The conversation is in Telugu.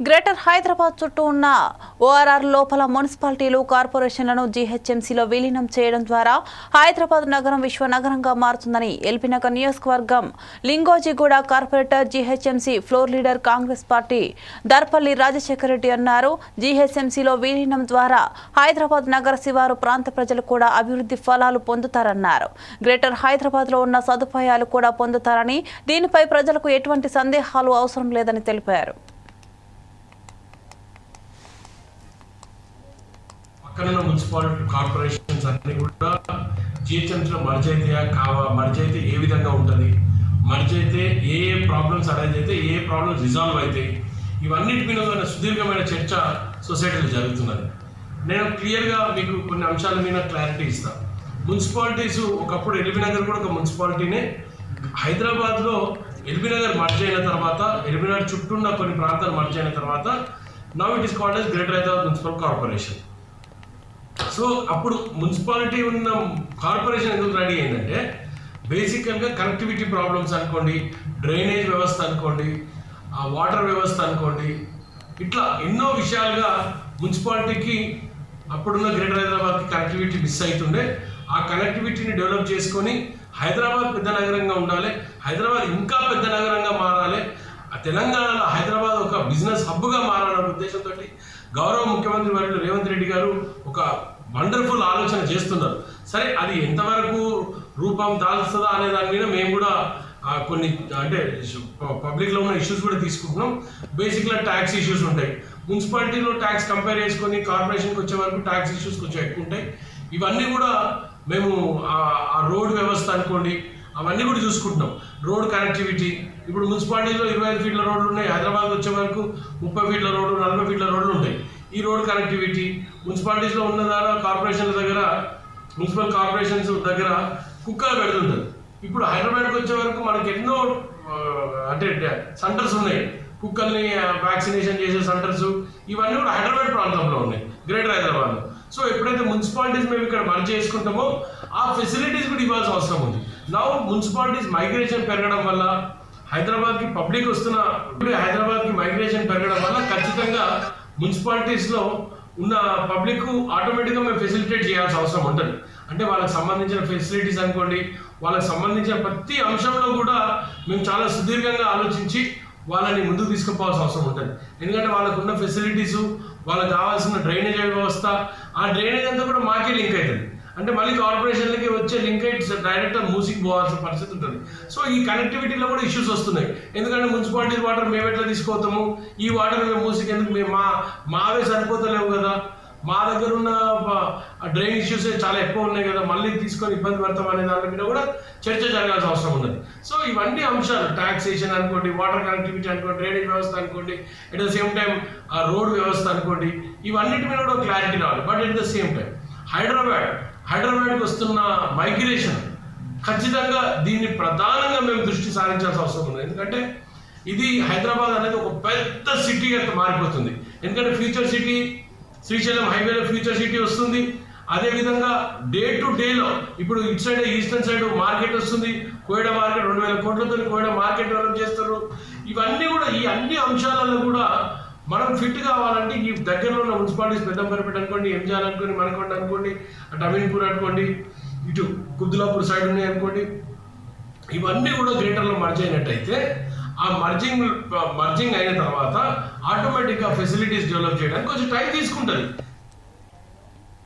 గ్రేటర్ హైదరాబాద్ చుట్టూ ఉన్న ఓఆర్ఆర్ లోపల మున్సిపాలిటీలు కార్పొరేషన్లను జీహెచ్ఎంసీలో విలీనం చేయడం ద్వారా హైదరాబాద్ నగరం విశ్వ నగరంగా మారుతుందని ఎల్పినగర్ నియోజకవర్గం Lingojiguda corporator GHMC floor leader Congress party Darpalli Rajashekara Reddy అన్నారు. జీహెచ్ఎంసీలో విలీనం ద్వారా హైదరాబాద్ నగర శివారు ప్రాంత ప్రజలు కూడా అభివృద్ధి ఫలాలు పొందుతారన్నారు. గ్రేటర్ హైదరాబాద్లో ఉన్న సదుపాయాలు కూడా పొందుతారని దీనిపై ప్రజలకు ఎటువంటి సందేహాలు అవసరం లేదని తెలిపారు. పక్కనున్న మున్సిపాలిటీ కార్పొరేషన్స్ అన్ని కూడా జీహెచ్ఎంసీలో మర్జ్ అయితే కావా మర్జ్ అయితే ఏ విధంగా ఉంటుంది మర్జ్ అయితే ఏ ఏ ప్రాబ్లమ్స్ అరైజ్ అయితే ఏ ఏ ప్రాబ్లమ్స్ రిజాల్వ్ అవుతాయి ఇవన్నిటి మీద ఉన్న సుదీర్ఘమైన చర్చ సొసైటీలో జరుగుతున్నది. నేను క్లియర్గా మీకు కొన్ని అంశాల మీద క్లారిటీ ఇస్తాను మున్సిపాలిటీస్ ఒకప్పుడు ఎల్బీ నగర్ కూడా ఒక మున్సిపాలిటీనే. హైదరాబాద్లో ఎల్బీ నగర్ మర్జ్ అయిన తర్వాత ఎల్బీ నగర్ చుట్టూ ఉన్న కొన్ని ప్రాంతాలు మర్జ్ అయిన తర్వాత now it is called as Greater Hyderabad Municipal Corporation so అప్పుడు మున్సిపాలిటీ ఉన్న కార్పొరేషన్ ఎందుకు రెడీ అయిందంటే బేసికల్గా కనెక్టివిటీ ప్రాబ్లమ్స్ అనుకోండి డ్రైనేజ్ వ్యవస్థ అనుకోండి ఆ వాటర్ వ్యవస్థ అనుకోండి ఇట్లా ఎన్నో విషయాలుగా మున్సిపాలిటీకి అప్పుడున్న గ్రేటర్ హైదరాబాద్కి కనెక్టివిటీ మిస్ అవుతుండే ఆ కనెక్టివిటీని డెవలప్ చేసుకొని హైదరాబాద్ పెద్ద నగరంగా ఉండాలి హైదరాబాద్ ఇంకా పెద్ద నగరంగా మారాలి ఆ తెలంగాణలో హైదరాబాద్ ఒక బిజినెస్ హబ్గా మారాలనే ఉద్దేశంతో గౌరవ ముఖ్యమంత్రి వర్యులు రేవంత్ రెడ్డి గారు ఒక వండర్ఫుల్ ఆలోచన చేస్తున్నారు. సరే అది ఎంతవరకు రూపం దాల్స్తుందా అనే దాని మీద మేము కూడా కొన్ని అంటే పబ్లిక్లో ఉన్న ఇష్యూస్ కూడా తీసుకుంటున్నాం. బేసిక్గా ట్యాక్స్ ఇష్యూస్ ఉంటాయి. మున్సిపాలిటీలో ట్యాక్స్ కంపేర్ చేసుకొని కార్పొరేషన్కి వచ్చే వరకు ట్యాక్స్ ఇష్యూస్ కొంచెం ఎక్కువ ఉంటాయి. ఇవన్నీ కూడా మేము ఆ- ఆ రోడ్ వ్యవస్థ అనుకోండి అవన్నీ కూడా చూసుకుంటున్నాం. రోడ్ కనెక్టివిటీ ఇప్పుడు మున్సిపాలిటీలో ఇరవై ఐదు ఫీట్ల రోడ్లు ఉన్నాయి. హైదరాబాద్ వచ్చే వరకు ముప్పై ఫీట్ల రోడ్లు నలభై ఫీట్ల రోడ్లు ఉంటాయి. ఈ రోడ్ కనెక్టివిటీ మున్సిపాలిటీస్లో ఉన్న దాని కార్పొరేషన్ల దగ్గర మున్సిపల్ కార్పొరేషన్స్ దగ్గర కుక్కలు పెడుతుంటారు. ఇప్పుడు హైదరాబాద్కి వచ్చే వరకు మనకి ఎన్నో అంటే సెంటర్స్ ఉన్నాయి. కుక్కల్ని వ్యాక్సినేషన్ చేసే సెంటర్స్ ఇవన్నీ కూడా హైదరాబాద్ ప్రాంతంలో ఉన్నాయి. గ్రేటర్ హైదరాబాద్లో. సో ఎప్పుడైతే మున్సిపాలిటీస్ మేము ఇక్కడ మర్జ్ చేసుకుంటామో ఆ ఫెసిలిటీస్ కూడా ఇవ్వాల్సిన అవసరం ఉంది. నా మున్సిపాలిటీస్ మైగ్రేషన్ పెరగడం వల్ల హైదరాబాద్కి పబ్లిక్ వస్తున్న ఇప్పుడు హైదరాబాద్కి మైగ్రేషన్ పెరగడం వల్ల ఖచ్చితంగా మున్సిపాలిటీస్లో ఉన్న పబ్లిక్ ఆటోమేటిక్గా మేము ఫెసిలిటేట్ చేయాల్సిన అవసరం ఉంటుంది. అంటే వాళ్ళకి సంబంధించిన ఫెసిలిటీస్ అనుకోండి వాళ్ళకి సంబంధించిన ప్రతి అంశంలో కూడా మేము చాలా సుదీర్ఘంగా ఆలోచించి వాళ్ళని ముందుకు తీసుకుపోవాల్సిన అవసరం ఉంటుంది. ఎందుకంటే వాళ్ళకు ఉన్న ఫెసిలిటీస్ వాళ్ళకి కావాల్సిన డ్రైనేజ్ వ్యవస్థ ఆ డ్రైనేజ్ అంతా కూడా మాకే లింక్ అవుతుంది. అంటే మళ్ళీ కార్పొరేషన్లకి వచ్చే లింక్ అయితే మూసికి పోవాల్సిన పరిస్థితి ఉంటుంది. సో ఈ కనెక్టివిటీలో కూడా ఇష్యూస్ వస్తున్నాయి. ఎందుకంటే మున్సిపాలిటీ వాటర్ మేము ఎట్లా తీసుకోతాము ఈ వాటర్ మేము మూసికి ఎందుకు మేము మా మావే సరిపోతలేవు కదా. మా దగ్గర ఉన్న డ్రైన్ ఇష్యూస్ చాలా ఎక్కువ ఉన్నాయి కదా. మళ్ళీ తీసుకొని ఇబ్బంది పడతాం అనే దాని మీద కూడా చర్చ జరగాల్సిన అవసరం ఉన్నది. సో ఇవన్నీ అంశాలు. టాక్సేషన్ అనుకోండి వాటర్ కనెక్టివిటీ అనుకోండి డ్రైనేజ్ వ్యవస్థ అనుకోండి అట్ ద సేమ్ టైం ఆ రోడ్ వ్యవస్థ అనుకోండి ఇవన్నిటి మీద కూడా క్లారిటీ రావాలి. But at the same time Hyderabad హైదరాబాద్కి వస్తున్న మైగ్రేషన్ ఖచ్చితంగా దీన్ని ప్రధానంగా మేము దృష్టి సారించాల్సిన అవసరం ఉంది ఎందుకంటే ఇది హైదరాబాద్ అనేది ఒక పెద్ద సిటీ అంత మారిపోతుంది. ఎందుకంటే ఫ్యూచర్ సిటీ శ్రీశైలం హైవేలో ఫ్యూచర్ సిటీ వస్తుంది. అదేవిధంగా డే టు డేలో ఇప్పుడు ఇటు సైడ్ ఈస్టర్న్ సైడ్ మార్కెట్ వస్తుంది. కోయడ మార్కెట్ రెండు వేల కోట్లతో కోయడ మార్కెట్ డెవలప్ చేస్తారు. ఇవన్నీ కూడా ఈ అన్ని అంశాలలో కూడా మనం ఫిట్ కావాలంటే ఈ దగ్గరలో ఉన్న మున్సిపాలిటీస్ పెద్దంపరిపేట అనుకోండి ఎంజాల్ అనుకోండి మనకొండ అనుకోండి అటు అమీన్పూర్ అనుకోండి ఇటు కుద్దులాపూర్ సైడ్ ఉన్నాయి అనుకోండి ఇవన్నీ కూడా గ్రేటర్లో మర్జ్ అయినట్టయితే ఆ మర్జింగ్ మర్జింగ్ అయిన తర్వాత ఆటోమేటిక్గా ఫెసిలిటీస్ డెవలప్ చేయడానికి కొంచెం టైం తీసుకుంటుంది.